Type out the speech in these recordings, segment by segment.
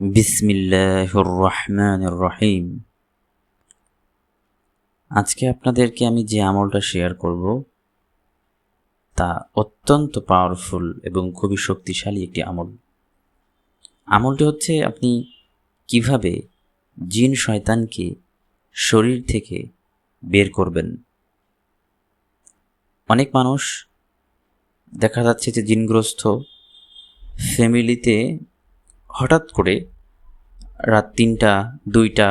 বিসমিল্লাহির রহমানির রহিম। আজকে আপনাদেরকে আমি যে আমলটা শেয়ার করব, তা অত্যন্ত পাওয়ারফুল এবং খুবই শক্তিশালী একটি আমল। আমলটি হচ্ছে আপনি কীভাবে জিন শয়তানকে শরীর থেকে বের করবেন। অনেক মানুষ দেখা যাচ্ছে যে জিনগ্রস্ত ফ্যামিলিতে হঠাৎ করে রাত তিনটা, দুইটা,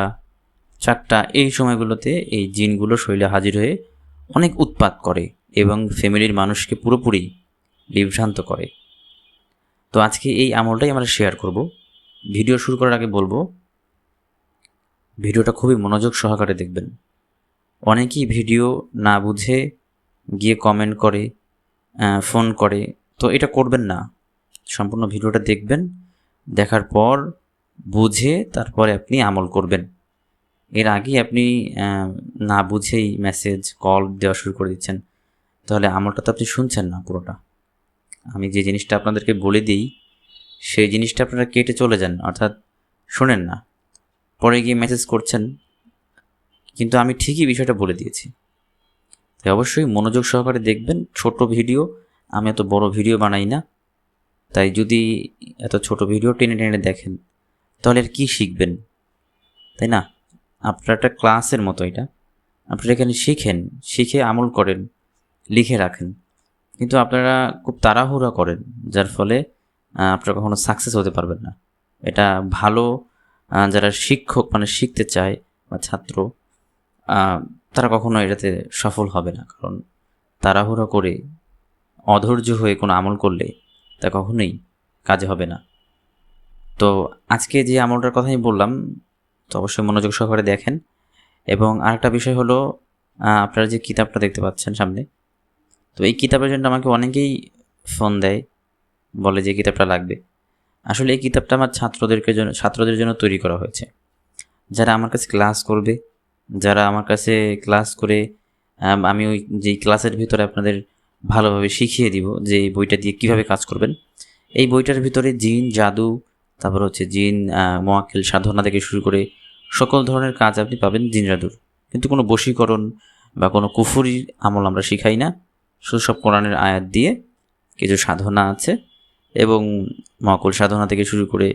চারটা এই সময়গুলোতে এই জিনগুলো শরীরে হাজির হয়ে অনেক উৎপাত করে এবং ফ্যামিলির মানুষকে পুরোপুরি বিভ্রান্ত করে। তো আজকে এই আমলটাই আমরা শেয়ার করব। ভিডিও শুরু করার আগে বলব, ভিডিওটা খুবই মনোযোগ সহকারে দেখবেন। অনেকেই ভিডিও না বুঝে গিয়ে কমেন্ট করে ফোন করে, তো এটা করবেন না। সম্পূর্ণ ভিডিওটা দেখবেন দেখার পর বুঝে তারপরে আপনি আমল করবেন। এর আগে আপনি না বুঝেই মেসেজ কল দেওয়া শুরু করে দিচ্ছেন। তাহলে আমলটা তো আপনি শুনছেন না পুরোটা। আমি যে জিনিসটা আপনাদেরকে বলে দিই, সেই জিনিসটা আপনারা কেটে চলে যান, অর্থাৎ শোনেন না। পরে গিয়ে মেসেজ করছেন, কিন্তু আমি ঠিকই বিষয়টা বলে দিয়েছি। তাই অবশ্যই মনোযোগ সহকারে দেখবেন, ছোট ভিডিও, আমি এত বড় ভিডিও বানাই না। তাই যদি এত ছোট ভিডিও টেনে টেনে দেখেন, তাহলে আর কী শিখবেন? তাই না? আপনার একটা ক্লাসের মতো এটা। আপনারা এখানে শিখেন, শিখে আমল করেন, লিখে রাখেন। কিন্তু আপনারা খুব তাড়াহুড়া করেন, যার ফলে আপনারা কখনো সাকসেস হতে পারবেন না। এটা ভালো যারা শিক্ষক মানে শিখতে চায়, বা ছাত্র তারা কখনো এটাতে সফল হবে না। কারণ তাড়াহুড়া করে, অধৈর্য হয়ে কোনো আমল করলে তা কখনোই কাজে হবে না। তো আজকে যে আমলটার কথা আমি বললাম, তো অবশ্যই মনোযোগ সহকারে দেখেন। এবং আরেকটা বিষয় হলো আপনারা যে কিতাবটা দেখতে পাচ্ছেন সামনে, তো এই কিতাবের জন্য আমাকে অনেকেই ফোন দেয়, বলে যে কিতাবটা লাগবে। আসলে এই কিতাবটা আমার ছাত্রদেরকে জন্য, ছাত্রদের জন্য তৈরি করা হয়েছে। যারা আমার কাছে ক্লাস করবে, যারা আমার কাছে ক্লাস করে আমি ওই যেই ক্লাসের ভিতরে আপনাদের ভালোভাবে শিখিয়ে দিব যে এই বইটা দিয়ে কীভাবে কাজ করবেন। এই বইটার ভিতরে জিন, জাদু, তারপর হচ্ছে জিন মোয়াক্কেল সাধনা থেকে শুরু করে সকল ধরনের কাজ আপনি পাবেন জিন, জাদুর। কিন্তু কোনো বশীকরণ বা কোনো কুফুরি আমল আমরা শিখাই না। শুধু সব কোরআনের আয়াত দিয়ে কিছু সাধনা আছে এবং মকল সাধনা থেকে শুরু করে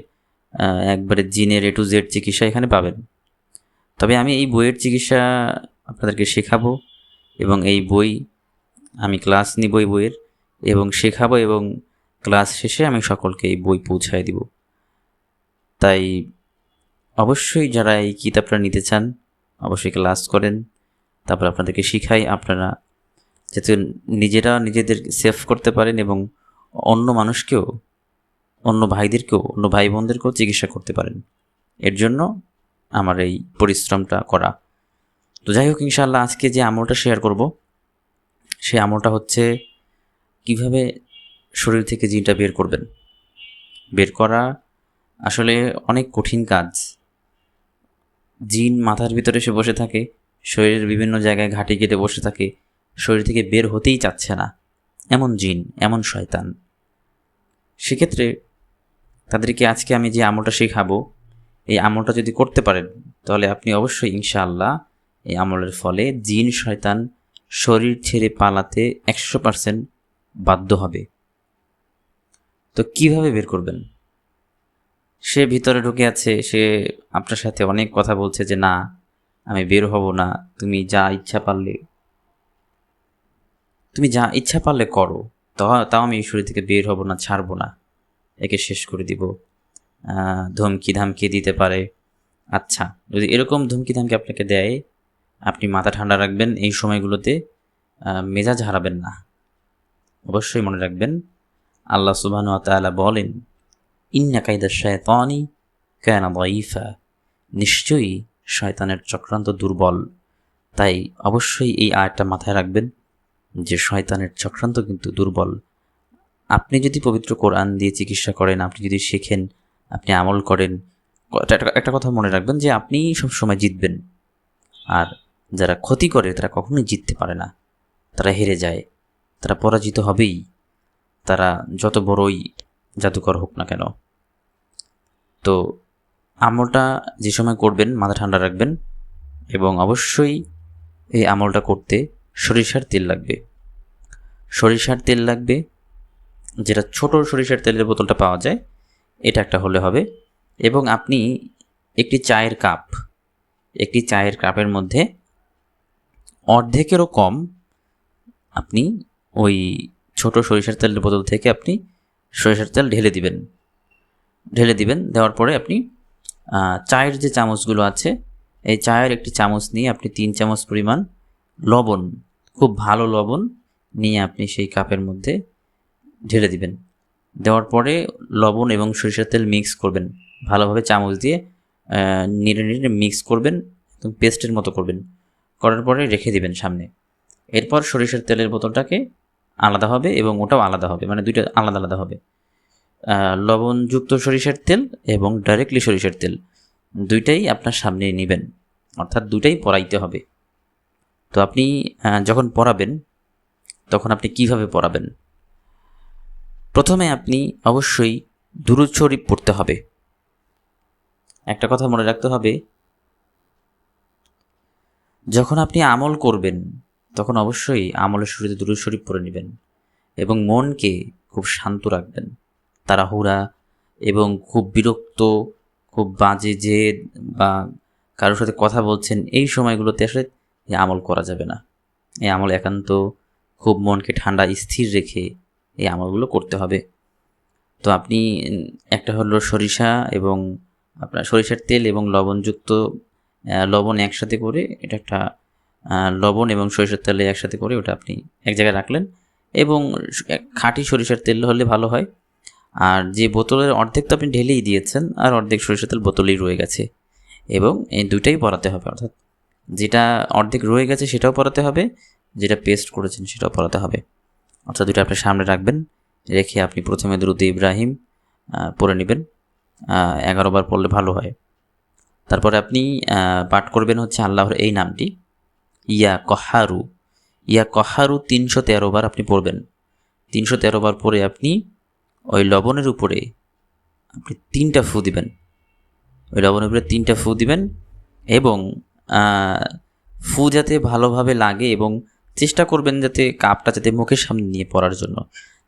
একবারে জিনের এ টু জেড চিকিৎসা এখানে পাবেন। তবে আমি এই বইয়ের চিকিৎসা আপনাদেরকে শেখাবো এবং এই বই আমি ক্লাস নিব এই বইয়ের এবং শেখাবো এবং ক্লাস শেষে আমি সকলকে এই বই পৌঁছায় দিব। তাই অবশ্যই যারা এই কিতাবটা নিতে চান, অবশ্যই ক্লাস করেন, তারপর আপনাদেরকে শিখাই আপনারা, যাতে নিজেরা নিজেদের সেভ করতে পারেন এবং অন্য মানুষকেও, অন্য ভাইদেরকেও, অন্য ভাই বোনদেরকেও চিকিৎসা করতে পারেন। এর জন্য আমার এই পরিশ্রমটা করা। তো যাই হোক ইনশাল্লাহ আজকে যে আমলটা শেয়ার করব সে আমলটা হচ্ছে কীভাবে শরীর থেকে জিনটা বের করবেন। বের করা আসলে অনেক কঠিন কাজ। জিন মাথার ভিতরে সে বসে থাকে, শরীরের বিভিন্ন জায়গায় ঘাটি কেটে বসে থাকে, শরীর থেকে বের হতেই চাচ্ছে না। এমন জিন, এমন শয়তান। সেক্ষেত্রে তাদেরকে আজকে আমি যে আমলটা শেখাবো, এই আমলটা যদি করতে পারেন, তাহলে আপনি অবশ্যই ইনশাআল্লাহ এই আমলের ফলে জিন, শয়তান শরীর ছেড়ে পালাতে একশো পার্সেন্ট বাধ্য হবে। তো কীভাবে বের করবেন? সে ভিতরে ঢুকে আছে, সে আপনার সাথে অনেক কথা বলছে যে, না, আমি বের হব না, তুমি যা ইচ্ছা পারলে তুমি যা ইচ্ছা পারলে করো তাও আমি শরীর থেকে বের হব না, ছাড়বো না, একে শেষ করে দিব। ধমকি ধামকি দিতে পারে। আচ্ছা যদি এরকম ধমকি ধামকি আপনাকে দেয় আপনি মাথা ঠান্ডা রাখবেন, এই সময়গুলোতে মেজাজ হারাবেন না। অবশ্যই মনে রাখবেন, আল্লাহ সুবাহ তালা বলেন, ইন্না কায়দা শয়তানি কেন দইফা নিশ্চয়ই শয়তানের চক্রান্ত দুর্বল। তাই অবশ্যই এই আয়টা মাথায় রাখবেন যে শয়তানের চক্রান্ত কিন্তু দুর্বল। আপনি যদি পবিত্র কোরআন দিয়ে চিকিৎসা করেন, আপনি যদি শেখেন, আপনি আমল করেন একটা কথা মনে রাখবেন যে আপনি সবসময় জিতবেন। আর যারা ক্ষতি করে তারা কখনোই জিততে পারে না। তারা হেরে যায়। তারা পরাজিত হবেই। তারা যত বড়ই জাদুকর হোক না কেন। তো আমলটা যে সময় করবেন, মাথা ঠান্ডা রাখবেন এবং অবশ্যই এই আমলটা করতে সরিষার তেল লাগবে। সরিষার তেল লাগবে। যেটা ছোট সরিষার তেলের বোতলটা পাওয়া যায়, এটা একটা হলে হবে। এবং আপনি একটি চায়ের কাপ, একটি চায়ের কাপের মধ্যে অর্ধেকেরও কম আপনি ওই ছোট সরিষার তেলের বোতল থেকে আপনি সরিষার তেল ঢেলে দিবেন। ঢেলে দিবেন, দেওয়ার পরে আপনি চায়ের যে চামচগুলো আছে, এই চায়ের একটি চামচ নিয়ে আপনি তিন চামচ পরিমাণ লবণ, খুব ভালো লবণ নিয়ে আপনি সেই কাপের মধ্যে ঢেলে দিবেন। দেওয়ার পরে লবণ এবং সরিষার তেল মিক্স করবেন। ভালোভাবে চামচ দিয়ে নেড়ে নেড়ে মিক্স করবেন, একদম পেস্টের মতো করবেন। করার পরে রেখে দিবেন সামনে। এরপর সরিষার তেলের বোতলটাকে আলাদা হবে এবং ওটাও আলাদা হবে মানে দুইটা আলাদা আলাদা হবে। লবণযুক্ত সরিষার তেল এবং ডাইরেক্টলি সরিষার তেল, দুইটাই আপনার সামনে নেবেন, অর্থাৎ দুইটাই পরাইতে হবে। তো আপনি যখন পড়াবেন তখন আপনি কীভাবে পড়াবেন প্রথমে আপনি অবশ্যই দুরুদ শরীফ পড়তে হবে। একটা কথা মনে রাখতে হবে যখন আপনি আমল করবেন, তখন অবশ্যই আমলের শুরুতে দুরুদ শরীফ পড়ে নেবেন এবং মনকে খুব শান্ত রাখবেন। তাড়াহুড়া এবং খুব বিরক্ত, খুব বাজে জেদ বা কারোর সাথে কথা বলছেন এই সময়গুলোতে আসলে এই আমল করা যাবে না। এই আমল একান্ত খুব মনকে ঠান্ডা, স্থির রেখে এই আমলগুলো করতে হবে। তো আপনি একটা হলো সরিষা এবং আপনার সরিষার তেল এবং লবণযুক্ত লবণ একসাথে করে এটা একটা লবণ এবং সরিষার তেলে একসাথে করে ওটা আপনি এক জায়গায় রাখলেন এবং খাঁটি সরিষার তেল হলে ভালো হয়। আর যে বোতলের অর্ধেক তো আপনি ঢেলেই দিয়েছেন আর অর্ধেক সরিষার তেল বোতলেই রয়ে গেছে এবং এই দুইটাই পরাতে হবে অর্থাৎ যেটা অর্ধেক রয়ে গেছে সেটাও পরাতে হবে, যেটা পেস্ট করেছেন সেটাও পরাতে হবে। অর্থাৎ দুটো আপনার সামনে রাখবেন, রেখে আপনি প্রথমে দ্রুত ইব্রাহিম পড়ে নেবেন এগারো বার পড়লে ভালো হয়। তারপরে আপনি পাঠ করবেন হচ্ছে আল্লাহর এই নামটি। ইয়া কহারু। ইয়া কহারু তিনশো তেরো বার আপনি পড়বেন। তিনশো তেরো বার পরে আপনি ওই লবণের উপরে আপনি তিনটা ফু দিবেন। ওই লবণের উপরে তিনটা ফু দিবেন এবং ফু যাতে ভালোভাবে লাগে এবং চেষ্টা করবেন যাতে কাপটা যাতে মুখের সামনে নিয়ে পড়ার জন্য।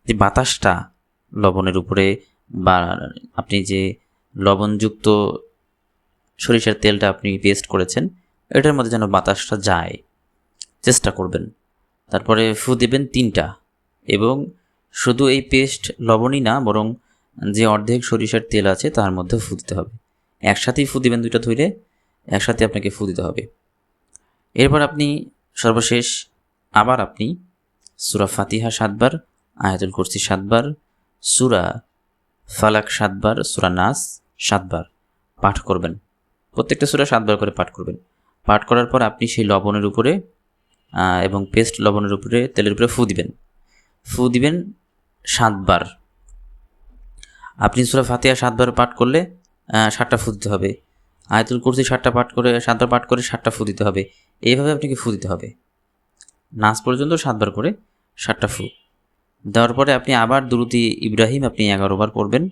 যে বাতাসটা লবণের উপরে বা আপনি যে লবণযুক্ত সরিষার তেলটা আপনি পেস্ট করেছেন, এটার মধ্যে যেন বাতাসটা যায়, চেষ্টা করবেন। তারপরে ফু দেবেন তিনটা এবং শুধু এই পেস্ট লবণই না, বরং যে অর্ধেক সরিষার তেল আছে তার মধ্যে ফু দিতে হবে। একসাথেই ফু দিবেন দুইটা ধুইলে, একসাথে আপনাকে ফু দিতে হবে। এরপর আপনি সর্বশেষ আবার আপনি সুরা ফাতিহা সাতবার, আয়াতুল কুরসি সাতবার, সুরা ফালাক সাতবার, সুরা নাস সাতবার পাঠ করবেন। প্রত্যেকটা সুরা সাতবার করে পাঠ করবেন। পাঠ করার পর আপনি সেই লবণের উপরে এবং পেস্ট লবণের উপরে তেলের উপরে ফু দিবেন। ফু দিবেন সাতবার। আপনি সুরা ফাতিহা সাতবার পাঠ করলে ষাটটা ফু দিতে হবে। আয়তুল কুরসি ষাটটা পাঠ করে, সাতবার পাঠ করে ষাটটা ফু দিতে হবে। এইভাবে আপনাকে ফু দিতে হবে। নাচ পর্যন্ত সাতবার করে ষাটটা ফু। দেওয়ার পরে আপনি আবার দুরুতি ইব্রাহিম আপনি এগারো বার পড়বেন।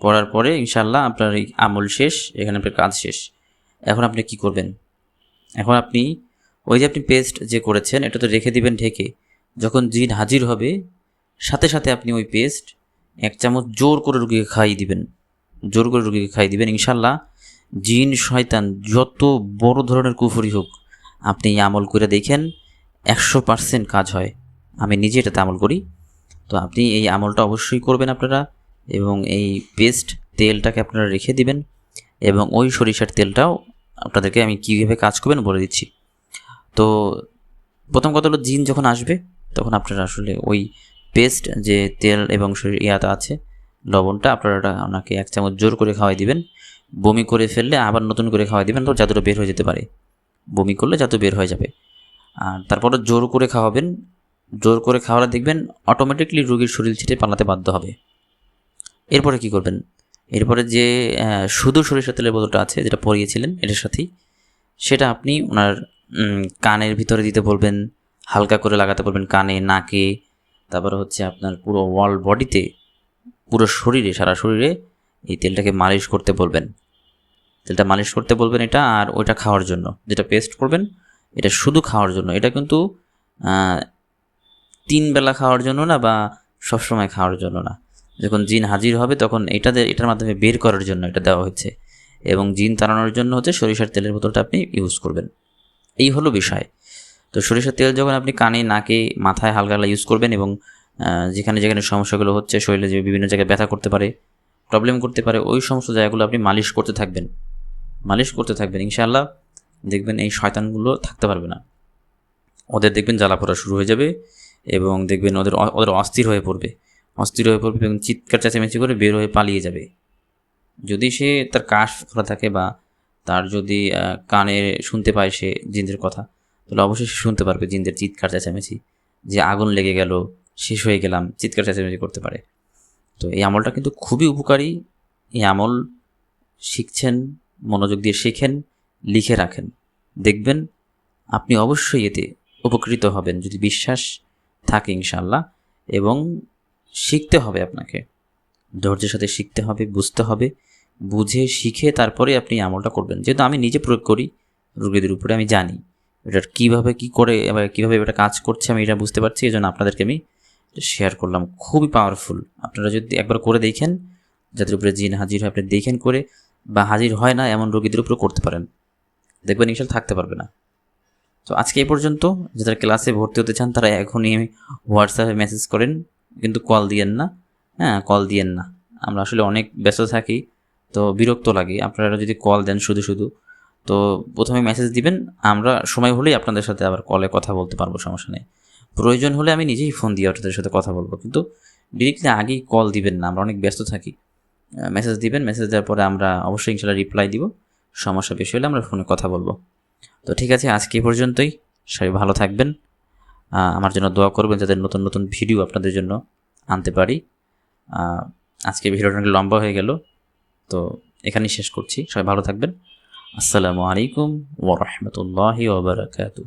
পড়ার পরে ইনশাল্লাহ আপনার এই আমল শেষ, এখানে আপনার কাজ শেষ। এখন আপনি কি করবেন? এখন আপনি ওই যে আপনি পেস্ট যে করেছেন, এটা তো রেখে দিবেন ঢেকে। যখন জিন হাজির হবে, সাথে সাথে আপনি ওই পেস্ট এক চামচ জোর করে রুগীকে খাইয়ে দিবেন। জোর করে রুগীকে খাইয়ে দিবেন। ইনশাল্লাহ জিন, শয়তান যত বড় ধরনের কুফরি হোক, আপনি এই আমল করে দেখেন একশো পার্সেন্ট কাজ হয়। আমি নিজে এটাতে আমল করি। তো আপনি এই আমলটা অবশ্যই করবেন আপনারা। এবং এই পেস্ট তেলটাকে আপনারা রেখে দিবেন এবং ওই সরিষার তেলটাও আপনাদেরকে আমি কীভাবে কাজ করবেন বলে দিচ্ছি। তো প্রথম কথা হলো জিন যখন আসবে, তখন আপনারা আসলে ওই পেস্ট যে তেল এবং ইয়াটা আছে, লবণটা আপনারা ওনাকে এক চামচ জোর করে খাওয়াই দিবেন। বমি করে ফেললে আবার নতুন করে খাওয়াই দিবেন, তো জাদুটা বের হয়ে যেতে পারে। বমি করলে জাদু বের হয়ে যাবে। আর তারপরে জোর করে খাওয়াবেন। জোর করে খাওয়ালে দেখবেন অটোমেটিকলি রোগীর শরীর ছেটে পালাতে বাধ্য হবে। এরপরে কি করবেন? এরপরে যে শুধু সরিষার তেলের বোতলটা আছে, যেটা পরিয়েছিলেন এটার সাথেই, সেটা আপনি ওনার কানের ভিতরে দিতে বলবেন, হালকা করে লাগাতে বলবেন কানে, নাকে, তারপরে হচ্ছে আপনার পুরো ওয়াল বডিতে, পুরো শরীরে, সারা শরীরে এই তেলটাকে মালিশ করতে বলবেন। তেলটা মালিশ করতে বলবেন এটা আর ওইটা খাওয়ার জন্য, যেটা পেস্ট করবেন, এটা শুধু খাওয়ার জন্য। এটা কিন্তু তিন বেলা খাওয়ার জন্য না বা সবসময় খাওয়ার জন্য না। যখন জিন হাজির হবে, তখন এটা দিয়ে- এটার মাধ্যমে বের করার জন্য এটা দেওয়া হচ্ছে এবং জিন তাড়ানোর জন্য হচ্ছে সরিষার তেলের বোতলটা আপনি ইউজ করবেন। এই হলো বিষয়। তো সরিষার তেল যখন আপনি কানে, নাকে, মাথায় হালকা হালকা ইউজ করবেন এবং যেখানে যেখানে সমস্যাগুলো হচ্ছে, শরীরে যে বিভিন্ন জায়গায় ব্যথা করতে পারে প্রবলেম করতে পারে, ওই সমস্ত জায়গাগুলো আপনি মালিশ করতে থাকবেন। মালিশ করতে থাকবেন। ইনশাআল্লাহ দেখবেন এই শয়তানগুলো থাকতে পারবে না। ওদের দেখবেন জ্বালা পড়া শুরু হয়ে যাবে এবং দেখবেন ওদের ওদের অস্থির হয়ে পড়বে। অস্থির হয়ে পড়বে এবং চিৎকার চেঁচামেচি করে বের হয়ে পালিয়ে যাবে। যদি সে তার কাশ খোলা থাকে বা তার যদি কানে শুনতে পায় সে জিনদের কথা, তাহলে অবশ্যই সে শুনতে পারবে জিনদের চিৎকার চেঁচামেচি। যে আগুন লেগে গেল, শেষ হয়ে গেলাম, চিৎকার চেঁচামেচি করতে পারে। তো এই আমলটা কিন্তু খুবই উপকারী। এই আমল শিখছেন, মনোযোগ দিয়ে শেখেন, লিখে রাখেন। দেখবেন আপনি অবশ্যই এতে উপকৃত হবেন, যদি বিশ্বাস থাকে ইনশাল্লাহ এবং শিখতে হবে আপনাকে। ধৈর্যের সাথে শিখতে হবে, বুঝতে হবে, বুঝে শিখে তারপরে আপনি আমলটা করবেন। যেহেতু আমি নিজে প্রয়োগ করি, রোগীদের উপরে আমি জানি এটার কীভাবে কী করে, এবার কীভাবে এটা কাজ করছে আমি এটা বুঝতে পারছি এই জন্য আপনাদেরকে আমি শেয়ার করলাম। খুবই পাওয়ারফুল আপনারা যদি একবার করে দেখেন, যাদের উপরে জিন হাজির হয়, আপনি দেখেন করে বা হাজির হয় না, এমন রোগীদের উপরে করতে পারেন। দেখবেন ইনশাল থাকতে পারবে না। তো আজকে এই পর্যন্ত, যারা ক্লাসে ভর্তি হতে চান, তারা এখনই হোয়াটসঅ্যাপে মেসেজ করেন। কিন্তু কল দিয়েন না। হ্যাঁ কল দিয়েন না। আমরা আসলে অনেক ব্যস্ত থাকি, তো বিরক্ত লাগে। আপনারা যদি কল দেন শুধু শুধু। তো প্রথমে মেসেজ দিবেন, আমরা সময় হলেই আপনাদের সাথে আবার কলে কথা বলতে পারব, সমস্যা নেই। প্রয়োজন হলে আমি নিজেই ফোন দিয়ে আপনাদের সাথে কথা বলব। কিন্তু ডিরেক্টলি আগেই কল দিবেন না, আমরা অনেক ব্যস্ত থাকি। মেসেজ দিবেন মেসেজ দেওয়ার পরে আমরা অবশ্যই ইনশাল্লাহ রিপ্লাই দিব। সমস্যা বেশি হলে আমরা ফোনে কথা বলব। তো ঠিক আছে, আজকে পর্যন্তই। সবাই ভালো থাকবেন। আমার জন্য দোয়া করবেন যাতে নতুন নতুন ভিডিও আপনাদের জন্য আনতে পারি। আজকে ভিডিওটা অনেক লম্বা হয়ে গেল, তো এখানেই শেষ করছি। সবাই ভালো থাকবেন। আসসালামু আলাইকুম ওরহমতুল্লাহি ওবরাকাতু